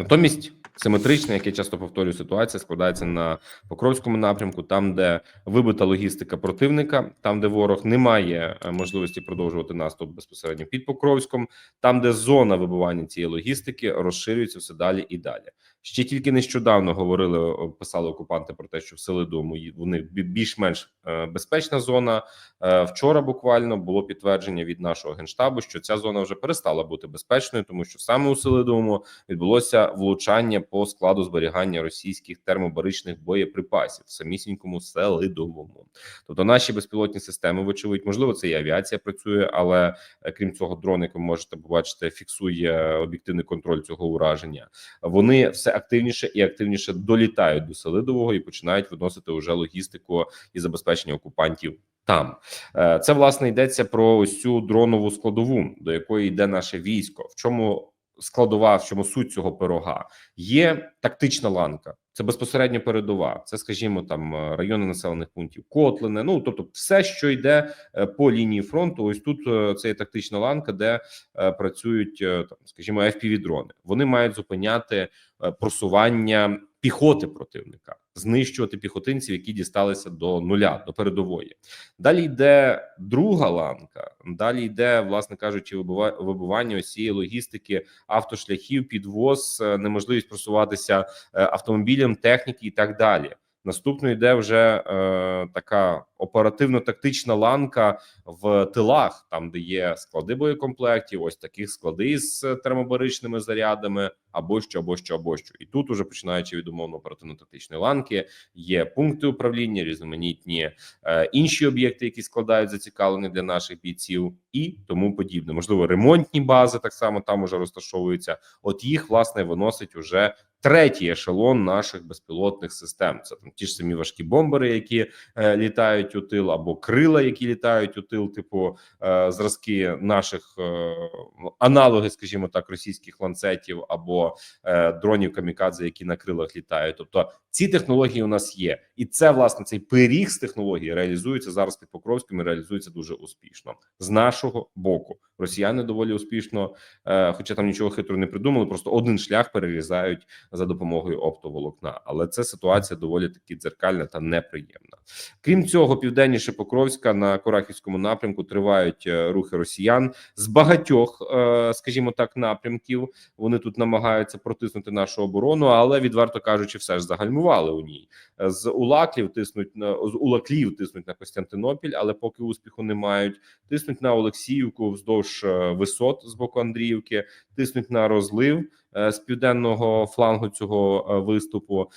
Натомість симетрична, як я часто повторюю, ситуація складається на Покровському напрямку, там, де вибита логістика противника, там де ворог не має е, можливості продовжувати наступ безпосередньо під Покровськом, там де зона вибивання цієї логістики розширюється все далі і далі. Ще тільки нещодавно говорили, писали окупанти про те, що в Селидому бі- більш-менш е, безпечна зона. Е, Вчора буквально було підтвердження від нашого генштабу, що ця зона вже перестала бути безпечною, тому що саме у Селидовому відбулося влучання по складу зберігання російських термобаричних боєприпасів в самісінькому Селидовому. Тобто наші безпілотні системи, вочевидь, можливо, це і авіація працює, але е, крім цього, дрон, як ви можете побачити, фіксує об'єктивний контроль цього ураження. Вони все активніше і активніше долітають до Селидового і починають виносити уже логістику і забезпечення окупантів. Там Е, це власне йдеться про ось цю дронову складову, до якої йде наше військо. В чому складова, в чому суть цього пирога? Є тактична ланка, це безпосередньо передова. Це, скажімо, там е, райони населених пунктів, Котлине. Ну тобто, все, що йде е, по лінії фронту. Ось тут е, це є тактична ланка, де працюють там, скажімо, fpv дрони. Вони мають зупиняти просування піхоти противника, знищувати піхотинців, які дісталися до нуля, до передової. Далі йде друга ланка. Далі йде, власне кажучи, вибування усієї логістики автошляхів, підвоз, е, неможливість просуватися автомобілем, автомобілям, техніки і так далі. Наступно йде вже е, така оперативно-тактична ланка в тилах, там де є склади боєкомплектів, ось таких склади з термобаричними зарядами, або що, або що, або що. І тут, уже починаючи від умовно оперативно-тактичної ланки, є пункти управління, різноманітні е, інші об'єкти, які складають зацікавлені для наших бійців, і тому подібне. Можливо, ремонтні бази так само там уже розташовуються. От їх власне виносить уже третій ешелон наших безпілотних систем. Це там ті ж самі важкі бомбери, які е, літають у тил, або крила, які літають у тил, типу е, зразки наших е, аналоги, скажімо так, російських ланцетів або е, дронів камікадзе, які на крилах літають. Тобто ці технології у нас є, і це власне цей пиріг з технологій реалізується зараз під Покровським і реалізується дуже успішно з нашого боку. Росіяни доволі успішно, е, хоча там нічого хитрого не придумали, просто один шлях перерізають за допомогою оптоволокна. Але це ситуація доволі таки дзеркальна та неприємна. Крім цього, південніше Покровська на Корахівському напрямку тривають е, рухи росіян з багатьох, е, скажімо так, напрямків. Вони тут намагаються протиснути нашу оборону, але відверто кажучи, все ж загальмували у ній. З Улаклів тиснуть з Улаклів тиснуть на Костянтинопіль, але поки успіху не мають. Тиснуть на Олексіївку вздовж е, висот з боку Андріївки, тиснуть на розлив з південного флангу цього е, виступу.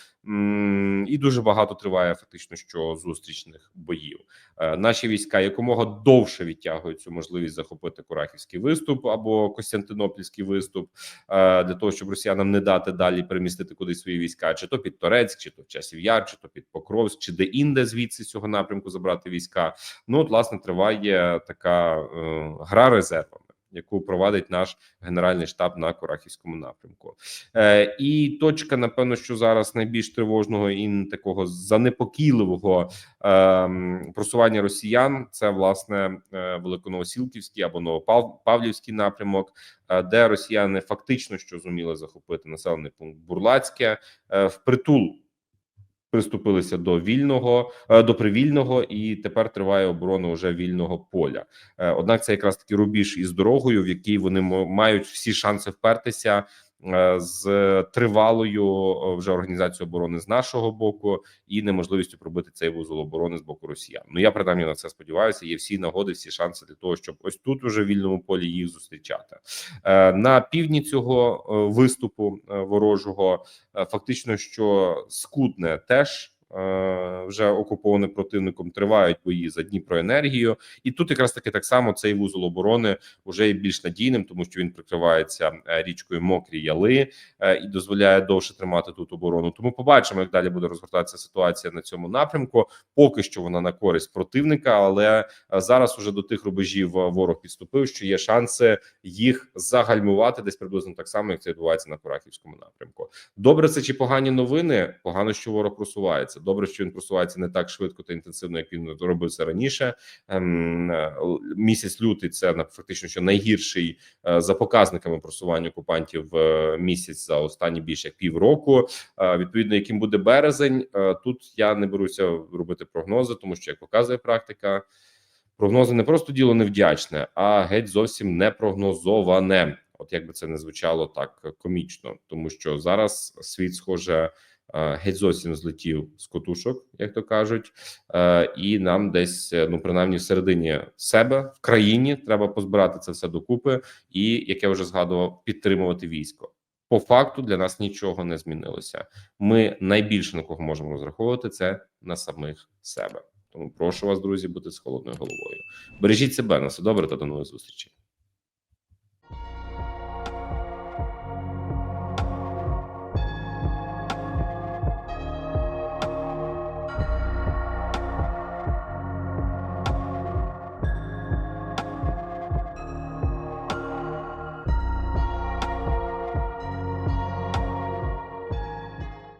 І дуже багато триває фактично що зустрічних боїв. Е, Наші війська якомога довше відтягують цю можливість захопити Курахівський виступ або Костянтинопільський виступ е, для того, щоб росіянам не дати далі перемістити кудись свої війська, чи то під Торецьк, чи то в Часів Яр, чи то під Покровськ, чи де інде звідси цього напрямку забрати війська. Ну от власне триває така е, гра резервами. Яку провадить наш генеральний штаб на Корахівському напрямку, е, і точка, напевно, що зараз найбільш тривожного і такого занепокійливого е, просування росіян, це власне е, Великоновосілківський або Новопавлівський напрямок, е, де росіяни фактично що зуміли захопити населений пункт Бурлацьке е, впритул приступилися до вільного е, до привільного, і тепер триває оборона уже вільного поля. Е, Однак це якраз таки рубіж із дорогою, в якій вони мають всі шанси впертися з тривалою е, вже організацією оборони з нашого боку і неможливістю пробити цей вузол оборони з боку росіян. Ну я принаймні на це сподіваюся. Є всі нагоди, всі шанси для того, щоб ось тут уже в вільному полі їх зустрічати Е, на півдні цього е, виступу е, ворожого. Е, Фактично, що скутне теж е, вже окуповане противником. Тривають бої за Дніпроенергію, і тут якраз таки так само цей вузол оборони вже є більш надійним, тому що він прикривається е, річкою Мокрі Яли е, і дозволяє довше тримати тут оборону. Тому побачимо, як далі буде розгортатися ситуація на цьому напрямку. Поки що вона на користь противника, але е, зараз уже до тих рубежів е, ворог підступив, що є шанси їх загальмувати десь приблизно так само, як це відбувається на Курахівському напрямку. Добре, це чи погані новини? Погано, що ворог просувається. Добре, що він просувається не так швидко та інтенсивно, як він робив це раніше. Ем, е, Місяць лютий це фактично що найгірший е, за показниками просування окупантів е, місяць за останні більше як півроку. Відповідно, яким буде березень, тут я не беруся робити прогнози, тому що як показує практика. Прогнози не просто діло невдячне, а геть зовсім не прогнозоване. От як би це не звучало так комічно, тому що зараз світ, схоже, геть зовсім злетів з котушок, як то кажуть, е, і нам десь, е, ну принаймні, в середині себе в країні треба позбирати це все докупи, і як я вже згадував, підтримувати військо. По факту для нас нічого не змінилося. Ми найбільше на кого можемо розраховувати це на самих себе. Тому прошу вас, друзі, бути з холодною головою. Бережіть себе на все добре та до нових зустрічей.